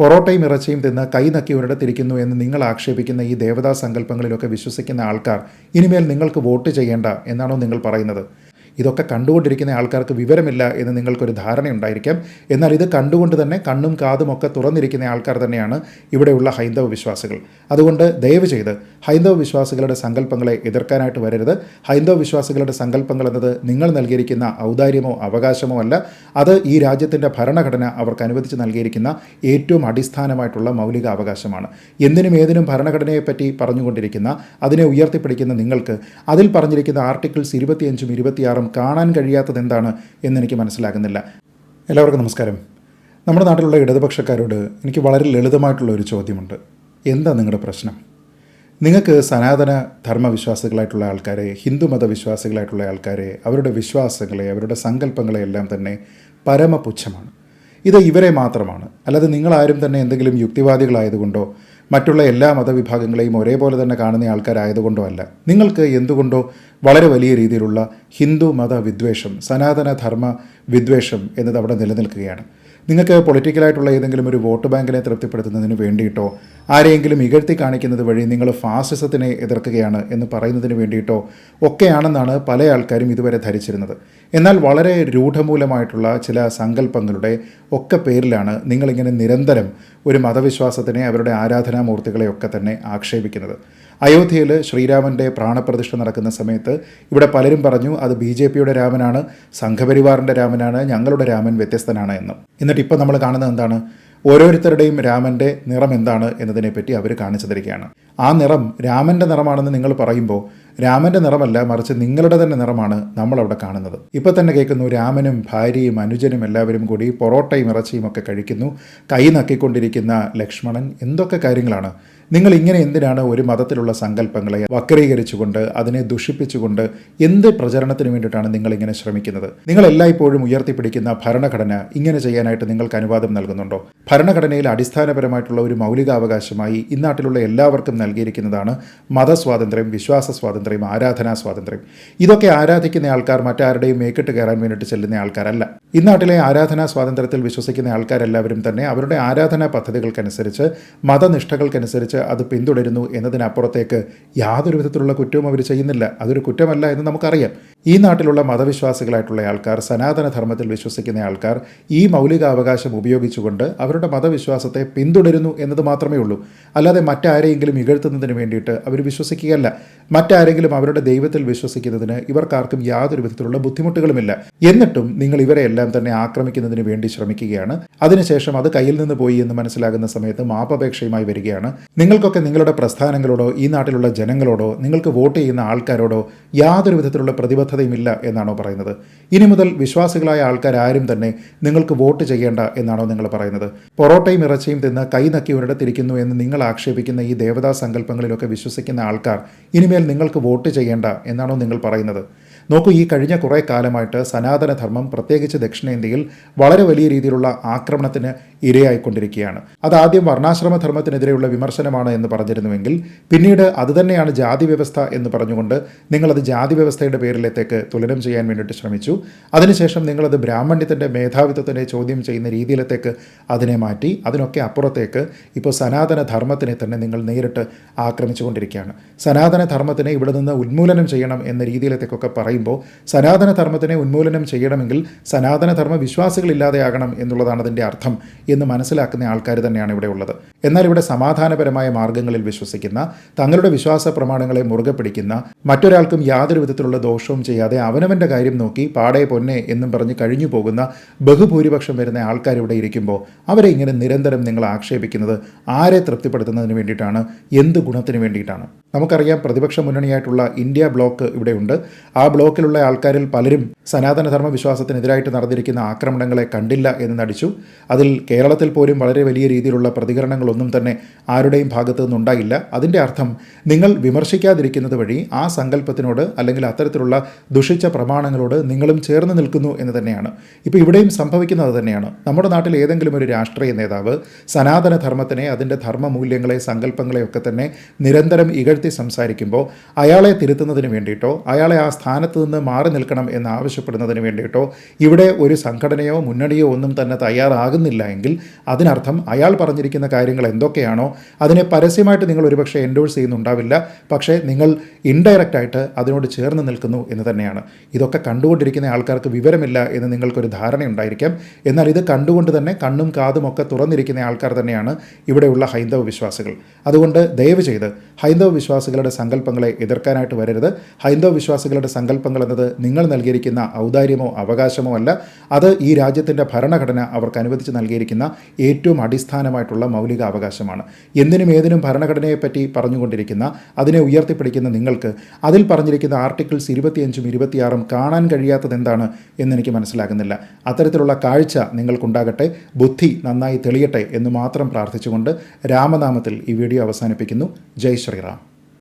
പൊറോട്ടയും ഇറച്ചിയും തിന്ന് കൈ നക്കി ഒരിടത്തിരിക്കുന്നു എന്ന് നിങ്ങൾ ആക്ഷേപിക്കുന്ന ഈ ദേവതാ സങ്കല്പങ്ങളിലൊക്കെ വിശ്വസിക്കുന്ന ആൾക്കാർ ഇനിമേൽ നിങ്ങൾക്ക് വോട്ട് ചെയ്യേണ്ട എന്നാണോ നിങ്ങൾ പറയുന്നത്? ഇതൊക്കെ കണ്ടുകൊണ്ടിരിക്കുന്ന ആൾക്കാർക്ക് വിവരമില്ല എന്ന് നിങ്ങൾക്കൊരു ധാരണയുണ്ടായിരിക്കാം എന്നാൽ ഇത് കണ്ടുകൊണ്ട് തന്നെ കണ്ണും കാതും ഒക്കെ തുറന്നിരിക്കുന്ന ആൾക്കാർ തന്നെയാണ് ഇവിടെയുള്ള ഹൈന്ദവ വിശ്വാസികൾ. അതുകൊണ്ട് ദയവ് ചെയ്ത് ഹൈന്ദവ വിശ്വാസികളുടെ സങ്കല്പങ്ങളെ എതിർക്കാനായിട്ട് വരരുത്. ഹൈന്ദവ വിശ്വാസികളുടെ സങ്കല്പങ്ങൾ എന്നത് നിങ്ങൾ നൽകിയിരിക്കുന്ന ഔദാര്യമോ അവകാശമോ അല്ല. അത് ഈ രാജ്യത്തിന്റെ ഭരണഘടന അവർക്ക് അനുവദിച്ച് നൽകിയിരിക്കുന്ന ഏറ്റവും അടിസ്ഥാനമായിട്ടുള്ള മൗലിക അവകാശമാണ്. എന്തിനും ഏതിനും ഭരണഘടനയെപ്പറ്റി പറഞ്ഞുകൊണ്ടിരിക്കുന്ന അതിനെ ഉയർത്തിപ്പിടിക്കുന്ന നിങ്ങൾക്ക് അതിൽ പറഞ്ഞിരിക്കുന്ന ആർട്ടിക്കിൾസ് ഇരുപത്തിയഞ്ചും ഇരുപത്തിയാറും കാണാൻ കഴിയാത്തത് എന്താണ് എന്നെനിക്ക് മനസ്സിലാകുന്നില്ല. എല്ലാവർക്കും നമസ്കാരം. നമ്മുടെ നാട്ടിലുള്ള ഇടതുപക്ഷക്കാരോട് എനിക്ക് വളരെ ലളിതമായിട്ടുള്ള ഒരു ചോദ്യമുണ്ട്. എന്താ നിങ്ങളുടെ പ്രശ്നം? നിങ്ങൾക്ക് സനാതന ധർമ്മവിശ്വാസികളായിട്ടുള്ള ആൾക്കാരെ ഹിന്ദു വിശ്വാസികളായിട്ടുള്ള ആൾക്കാരെ അവരുടെ വിശ്വാസങ്ങളെ അവരുടെ സങ്കല്പങ്ങളെ എല്ലാം തന്നെ പരമപുച്ഛമാണ്. ഇത് ഇവരെ മാത്രമാണ്. അല്ലാതെ നിങ്ങളാരും തന്നെ എന്തെങ്കിലും യുക്തിവാദികളായതുകൊണ്ടോ മറ്റുള്ള എല്ലാ മതവിഭാഗങ്ങളെയും ഒരേപോലെ തന്നെ കാണുന്ന ആൾക്കാരായതുകൊണ്ടോ അല്ല നിങ്ങൾക്ക് എന്തുകൊണ്ടോ വളരെ വലിയ രീതിയിലുള്ള ഹിന്ദു മത വിദ്വേഷം സനാതന ധർമ്മ വിദ്വേഷം എന്നത് അവിടെ നിലനിൽക്കുകയാണ്. നിങ്ങൾക്ക് പൊളിറ്റിക്കലായിട്ടുള്ള ഏതെങ്കിലും ഒരു വോട്ട് ബാങ്കിനെ തൃപ്തിപ്പെടുത്തുന്നതിന് വേണ്ടിയിട്ടോ ആരെയെങ്കിലും ഇകഴ്ത്തി കാണിക്കുന്നത് വഴി നിങ്ങൾ ഫാസിസത്തിനെ എതിർക്കുകയാണ് എന്ന് പറയുന്നതിന് വേണ്ടിയിട്ടോ ഒക്കെയാണെന്നാണ് പല ആൾക്കാരും ഇതുവരെ ധരിച്ചിരുന്നത്. എന്നാൽ വളരെ രൂഢമൂലമായിട്ടുള്ള ചില സങ്കല്പങ്ങളുടെ ഒക്കെ പേരിലാണ് നിങ്ങളിങ്ങനെ നിരന്തരം ഒരു മതവിശ്വാസത്തിനെ അവരുടെ ആരാധനാമൂർത്തികളെ ഒക്കെ തന്നെ ആക്ഷേപിക്കുന്നത്. അയോധ്യയിൽ ശ്രീരാമന്റെ പ്രാണപ്രതിഷ്ഠ നടക്കുന്ന സമയത്ത് ഇവിടെ പലരും പറഞ്ഞു അത് ബി ജെ പിയുടെ രാമനാണ് സംഘപരിവാറിന്റെ രാമനാണ് ഞങ്ങളുടെ രാമൻ വ്യത്യസ്തനാണ് എന്ന്. എന്നിട്ട് ഇപ്പോൾ നമ്മൾ കാണുന്നത് എന്താണ്? ഓരോരുത്തരുടെയും രാമന്റെ നിറം എന്താണ് എന്നതിനെപ്പറ്റി അവർ കാണിച്ചു തരികയാണ് ആ നിറം രാമന്റെ നിറമാണെന്ന് നിങ്ങൾ പറയുമ്പോൾ രാമന്റെ നിറമല്ല മറിച്ച് നിങ്ങളുടെ തന്നെ നിറമാണ് നമ്മളവിടെ കാണുന്നത്. ഇപ്പം തന്നെ കേൾക്കുന്നു രാമനും ഭാര്യയും അനുജനും എല്ലാവരും കൂടി പൊറോട്ടയും ഇറച്ചിയും ഒക്കെ കഴിക്കുന്നു. കൈ നക്കിക്കൊണ്ടിരിക്കുന്ന ലക്ഷ്മണൻ എന്തൊക്കെ കാര്യങ്ങളാണ്? നിങ്ങൾ ഇങ്ങനെ എന്തിനാണ് ഒരു മതത്തിലുള്ള സങ്കല്പങ്ങളെ വക്രീകരിച്ചുകൊണ്ട് അതിനെ ദുഷിപ്പിച്ചുകൊണ്ട് എന്ത് പ്രചരണത്തിന് വേണ്ടിയിട്ടാണ് നിങ്ങൾ ഇങ്ങനെ ശ്രമിക്കുന്നത്? നിങ്ങൾ എല്ലായ്പ്പോഴും ഉയർത്തിപ്പിടിക്കുന്ന ഭരണഘടന ഇങ്ങനെ ചെയ്യാനായിട്ട് നിങ്ങൾക്ക് അനുവാദം നൽകുന്നുണ്ടോ? ഭരണഘടനയിൽ അടിസ്ഥാനപരമായിട്ടുള്ള ഒരു മൗലികാവകാശമായി ഇന്നാട്ടിലുള്ള എല്ലാവർക്കും നൽകിയിരിക്കുന്നതാണ് മതസ്വാതന്ത്ര്യം വിശ്വാസ സ്വാതന്ത്ര്യം ആരാധനാ സ്വാതന്ത്ര്യം ഇതൊക്കെ ആരാധിക്കുന്ന ആൾക്കാർ മറ്റാരുടെയും മേക്കിട്ട് കയറാൻ വേണ്ടിയിട്ട് ചെല്ലുന്ന ആൾക്കാരല്ല. ഇന്നാട്ടിലെ ആരാധനാ സ്വാതന്ത്ര്യത്തിൽ വിശ്വസിക്കുന്ന ആൾക്കാരെല്ലാവരും തന്നെ അവരുടെ ആരാധനാ പദ്ധതികൾക്കനുസരിച്ച് മതനിഷ്ഠകൾക്കനുസരിച്ച് അത് പിന്തുടരുന്നു എന്നതിനപ്പുറത്തേക്ക് യാതൊരു വിധത്തിലുള്ള കുറ്റവും അവർ ചെയ്യുന്നില്ല. അതൊരു കുറ്റമല്ല എന്ന് നമുക്കറിയാം. ഈ നാട്ടിലുള്ള മതവിശ്വാസികളായിട്ടുള്ള ആൾക്കാർ സനാതന ധർമ്മത്തിൽ വിശ്വസിക്കുന്ന ആൾക്കാർ ഈ മൗലികാവകാശം ഉപയോഗിച്ചുകൊണ്ട് അവരുടെ മതവിശ്വാസത്തെ പിന്തുടരുന്നു എന്നത് മാത്രമേ ഉള്ളൂ. അല്ലാതെ മറ്റാരെയെങ്കിലും ഇകഴ്ത്തുന്നതിന് വേണ്ടിയിട്ട് അവർ വിശ്വസിക്കുകയല്ല. മറ്റാരെങ്കിലും അവരുടെ ദൈവത്തിൽ വിശ്വസിക്കുന്നതിന് ഇവർക്കാർക്കും യാതൊരു വിധത്തിലുള്ള ബുദ്ധിമുട്ടുകളുമില്ല. എന്നിട്ടും നിങ്ങൾ ഇവരെയെല്ലാം തന്നെ ആക്രമിക്കുന്നതിന് വേണ്ടി ശ്രമിക്കുകയാണ്. അതിനുശേഷം അത് കയ്യിൽ നിന്ന് പോയി എന്ന് മനസ്സിലാകുന്ന സമയത്ത് മാപ്പപേക്ഷയുമായി വരികയാണ്. നിങ്ങൾക്കൊക്കെ നിങ്ങളുടെ പ്രസ്ഥാനങ്ങളോടോ ഈ നാട്ടിലുള്ള ജനങ്ങളോടോ നിങ്ങൾക്ക് വോട്ട് ചെയ്യുന്ന ആൾക്കാരോടോ യാതൊരു വിധത്തിലുള്ള പ്രതിബദ്ധതയുമില്ല എന്നാണോ പറയുന്നത്. ഇനി മുതൽ വിശ്വാസികളായ ആൾക്കാരും തന്നെ നിങ്ങൾക്ക് വോട്ട് ചെയ്യേണ്ട എന്നാണോ നിങ്ങൾ പറയുന്നത്. പൊറോട്ടയും ഇറച്ചിയും തിന്ന് കൈ നക്കി ഒരിടത്തിരിക്കുന്നു എന്ന് നിങ്ങൾ ആക്ഷേപിക്കുന്ന ഈ ദേവതാ സങ്കല്പങ്ങളിലൊക്കെ വിശ്വസിക്കുന്ന ആൾക്കാർ ഇനിമേൽ നിങ്ങൾക്ക് വോട്ട് ചെയ്യേണ്ട എന്നാണോ നിങ്ങൾ പറയുന്നത്? നോക്കൂ ഈ കഴിഞ്ഞ കുറേ കാലമായിട്ട് സനാതനധർമ്മം പ്രത്യേകിച്ച് ദക്ഷിണേന്ത്യയിൽ വളരെ വലിയ രീതിയിലുള്ള ആക്രമണത്തിന് ഇരയായിക്കൊണ്ടിരിക്കുകയാണ്. അത് ആദ്യം വർണാശ്രമധർമ്മത്തിനെതിരെയുള്ള വിമർശനമാണ് എന്ന് പറഞ്ഞിരുന്നുവെങ്കിൽ പിന്നീട് അതുതന്നെയാണ് ജാതി വ്യവസ്ഥ എന്ന് പറഞ്ഞുകൊണ്ട് നിങ്ങളത് ജാതി വ്യവസ്ഥയുടെ പേരിലത്തേക്ക് തുലനം ചെയ്യാൻ വേണ്ടിയിട്ട് ശ്രമിച്ചു. അതിനുശേഷം നിങ്ങളത് ബ്രാഹ്മണ്യത്തിന്റെ മേധാവിത്വത്തിന്റെ ചോദ്യം ചെയ്യുന്ന രീതിയിലത്തേക്ക് അതിനെ മാറ്റി അതിനൊക്കെ അപ്പുറത്തേക്ക് ഇപ്പോൾ സനാതന ധർമ്മത്തിനെ തന്നെ നിങ്ങൾ നേരിട്ട് ആക്രമിച്ചുകൊണ്ടിരിക്കുകയാണ്. സനാതന ധർമ്മത്തിനെ ഇവിടെ നിന്ന് ഉന്മൂലനം ചെയ്യണം എന്ന രീതിയിലത്തേക്കൊക്കെ പറയുമ്പോൾ സനാതന ധർമ്മത്തിനെ ഉന്മൂലനം ചെയ്യണമെങ്കിൽ സനാതന ധർമ്മ വിശ്വാസികളില്ലാതെയാകണം എന്നുള്ളതാണ് അതിന്റെ അർത്ഥം. എന്ന് മനസ്സിലാക്കുന്ന ആൾക്കാർ തന്നെയാണ് ഇവിടെ ഉള്ളത്. എന്നാൽ ഇവിടെ സമാധാനപരമായ മാർഗങ്ങളിൽ വിശ്വസിക്കുന്ന തങ്ങളുടെ വിശ്വാസ പ്രമാണങ്ങളെ മുറുകെ പിടിക്കുന്ന മറ്റൊരാൾക്കും യാതൊരു വിധത്തിലുള്ള ദോഷവും ചെയ്യാതെ അവനവന്റെ കാര്യം നോക്കി പാടേ പൊന്നെ എന്നും പറഞ്ഞ് കഴിഞ്ഞു പോകുന്ന ബഹുഭൂരിപക്ഷം വരുന്ന ആൾക്കാർ ഇവിടെ ഇരിക്കുമ്പോൾ അവരെ ഇങ്ങനെ നിരന്തരം നിങ്ങൾ ആക്ഷേപിക്കുന്നത് ആരെ തൃപ്തിപ്പെടുത്തുന്നതിന് വേണ്ടിയിട്ടാണ് എന്ത് ഗുണത്തിന് വേണ്ടിയിട്ടാണ്? നമുക്കറിയാം പ്രതിപക്ഷ മുന്നണിയായിട്ടുള്ള ഇന്ത്യ ബ്ലോക്ക് ഇവിടെയുണ്ട് ആ ബ്ലോക്കിലുള്ള ആൾക്കാരിൽ പലരും സനാതനധർമ്മ വിശ്വാസത്തിനെതിരായിട്ട് നടന്നിരിക്കുന്ന ആക്രമണങ്ങളെ കണ്ടില്ല എന്ന് നടിച്ചു. അതിൽ കേരളത്തിൽ പോലും വളരെ വലിയ രീതിയിലുള്ള പ്രതികരണങ്ങളൊന്നും തന്നെ ആരുടെയും ഭാഗത്തു നിന്നുണ്ടായില്ല. അതിന്റെ അർത്ഥം നിങ്ങൾ വിമർശിക്കാതിരിക്കുന്നത് വഴി ആ സങ്കല്പത്തിനോട് അല്ലെങ്കിൽ അത്തരത്തിലുള്ള ദുഷിച്ച പ്രമാണങ്ങളോട് നിങ്ങളും ചേർന്ന് നിൽക്കുന്നു എന്ന് തന്നെയാണ്. ഇപ്പോൾ ഇവിടെയും സംഭവിക്കുന്നത് തന്നെയാണ്. നമ്മുടെ നാട്ടിൽ ഏതെങ്കിലും ഒരു രാഷ്ട്രീയ നേതാവ് സനാതന ധർമ്മത്തിനെ അതിന്റെ ധർമ്മ മൂല്യങ്ങളെ സങ്കല്പങ്ങളെയൊക്കെ തന്നെ നിരന്തരം ഇകഴ്ത്തി സംസാരിക്കുമ്പോൾ അയാളെ തിരുത്തുന്നതിന് വേണ്ടിയിട്ടോ അയാളെ ആ സ്ഥാനത്ത് നിന്ന് മാറി നിൽക്കണം എന്ന് ആവശ്യപ്പെടുന്നതിന് വേണ്ടിയിട്ടോ ഇവിടെ ഒരു സംഘടനയോ മുന്നണിയോ ഒന്നും തന്നെ തയ്യാറാകുന്നില്ല എങ്കിൽ അതിനർത്ഥം അയാൾ പറഞ്ഞിരിക്കുന്ന കാര്യങ്ങൾ എന്തൊക്കെയാണോ അതിനെ പരസ്യമായിട്ട് നിങ്ങൾ ഒരുപക്ഷെ എൻഡോഴ്സ് ചെയ്യുന്നുണ്ടാവില്ല. പക്ഷേ നിങ്ങൾ ഇൻഡയറക്റ്റ് ആയിട്ട് അതിനോട് ചേർന്ന് നിൽക്കുന്നു എന്ന് തന്നെയാണ്. ഇതൊക്കെ കണ്ടുകൊണ്ടിരിക്കുന്ന ആൾക്കാർക്ക് വിവരമില്ല എന്ന് നിങ്ങൾക്കൊരു ധാരണയുണ്ടായിരിക്കാം എന്നാൽ ഇത് കണ്ടുകൊണ്ട് തന്നെ കണ്ണും കാതും ഒക്കെ തുറന്നിരിക്കുന്ന ആൾക്കാർ തന്നെയാണ് ഇവിടെയുള്ള ഹൈന്ദവ വിശ്വാസികൾ. അതുകൊണ്ട് ദയവ് ചെയ്ത് ഹൈന്ദവ വിശ്വാസികളുടെ സങ്കല്പങ്ങളെ എതിർക്കാനായിട്ട് വരരുത്. ഹൈന്ദവ വിശ്വാസികളുടെ സങ്കല്പങ്ങൾ എന്നത് നിങ്ങൾ നൽകിയിരിക്കുന്ന ഔദാര്യമോ അവകാശമോ അല്ല. അത് ഈ രാജ്യത്തിന്റെ ഭരണഘടന അവർക്ക് അനുവദിച്ച് നൽകിയിരിക്കുന്ന ഏറ്റവും അടിസ്ഥാനമായിട്ടുള്ള മൗലിക അവകാശമാണ്. എന്തിനും ഏതിനും ഭരണഘടനയെപ്പറ്റി പറഞ്ഞുകൊണ്ടിരിക്കുന്ന അതിനെ ഉയർത്തിപ്പിടിക്കുന്ന നിങ്ങൾക്ക് അതിൽ പറഞ്ഞിരിക്കുന്ന ആർട്ടിക്കിൾസ് ഇരുപത്തിയഞ്ചും ഇരുപത്തിയാറും കാണാൻ കഴിയാത്തത് എന്താണ് എന്നെനിക്ക് മനസ്സിലാകുന്നില്ല. അത്തരത്തിലുള്ള കാഴ്ച നിങ്ങൾക്കുണ്ടാകട്ടെ ബുദ്ധി നന്നായി തെളിയട്ടെ എന്ന് മാത്രം പ്രാർത്ഥിച്ചുകൊണ്ട് രാമനാമത്തിൽ ഈ വീഡിയോ അവസാനിപ്പിക്കുന്നു. ജയ് Instagram.